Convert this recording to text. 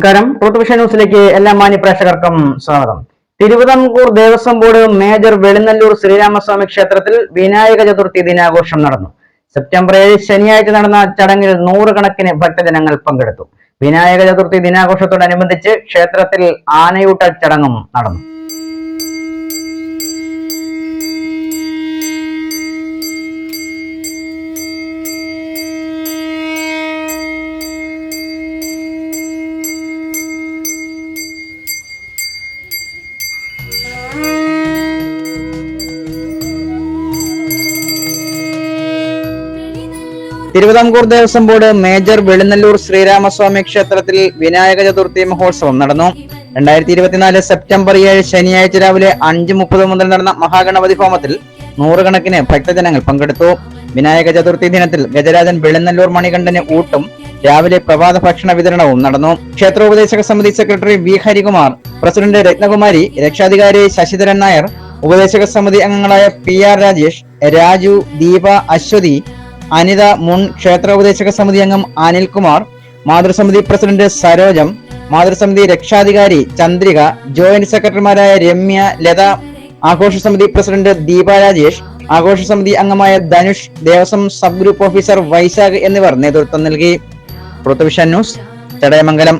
നമസ്കാരം. ഋതുവിഷ ന്യൂസിലേക്ക് എല്ലാ മാന്യ പ്രേക്ഷകർക്കും സ്വാഗതം. തിരുവിതാംകൂർ ദേവസ്വം ബോർഡ് മേജർ വെളിനല്ലൂർ ശ്രീരാമസ്വാമി ക്ഷേത്രത്തിൽ വിനായക ചതുർത്ഥി ദിനാഘോഷം നടന്നു. സെപ്റ്റംബർ ഏഴ് ശനിയാഴ്ച നടന്ന ചടങ്ങിൽ നൂറുകണക്കിന് ഭക്തജനങ്ങൾ പങ്കെടുത്തു. വിനായക ചതുർത്ഥി ദിനാഘോഷത്തോടനുബന്ധിച്ച് ക്ഷേത്രത്തിൽ ആനയൂട്ട ചടങ്ങും നടന്നു. തിരുവിതാംകൂർ ദേവസ്വം ബോർഡ് മേജർ വെളിനല്ലൂർ ശ്രീരാമസ്വാമി ക്ഷേത്രത്തിൽ വിനായക ചതുർത്ഥി മഹോത്സവം നടന്നു. രണ്ടായിരത്തി ഇരുപത്തിനാല് സെപ്റ്റംബർ ഏഴ് ശനിയാഴ്ച രാവിലെ അഞ്ച് മുപ്പത് മുതൽ നടന്ന മഹാഗണപതി ഹോമത്തിൽ നൂറുകണക്കിന് ഭക്തജനങ്ങൾ പങ്കെടുത്തു. വിനായക ചതുർത്ഥി ദിനത്തിൽ ഗജരാജൻ വെളിനല്ലൂർ മണികണ്ഠന് ഊട്ടും രാവിലെ പ്രഭാത ഭക്ഷണ വിതരണവും നടന്നു. ക്ഷേത്രോപദേശക സമിതി secretary V Harikumar president Rathnakumari രക്ഷാധികാരി ശശിധരൻ നായർ ഉപദേശക സമിതി അംഗങ്ങളായ പി ആർ രാജേഷ് രാജു ദീപ അശ്വതി അനിത മുൻ ക്ഷേത്രോപദേശക സമിതി അംഗം അനിൽകുമാർ മാതൃസമിതി പ്രസിഡന്റ് സരോജം മാതൃസമിതി രക്ഷാധികാരി ചന്ദ്രിക ജോയിന്റ് സെക്രട്ടറിമാരായ രമ്യ ലത ആഘോഷ സമിതി പ്രസിഡന്റ് ദീപ രാജേഷ് ആഘോഷ സമിതി അംഗമായ Dhanush Devaswom sub group officer Vaisakh എന്നിവർ നേതൃത്വം നൽകി. പൃഥ്വിഷൻ ന്യൂസ് ചടയമംഗലം.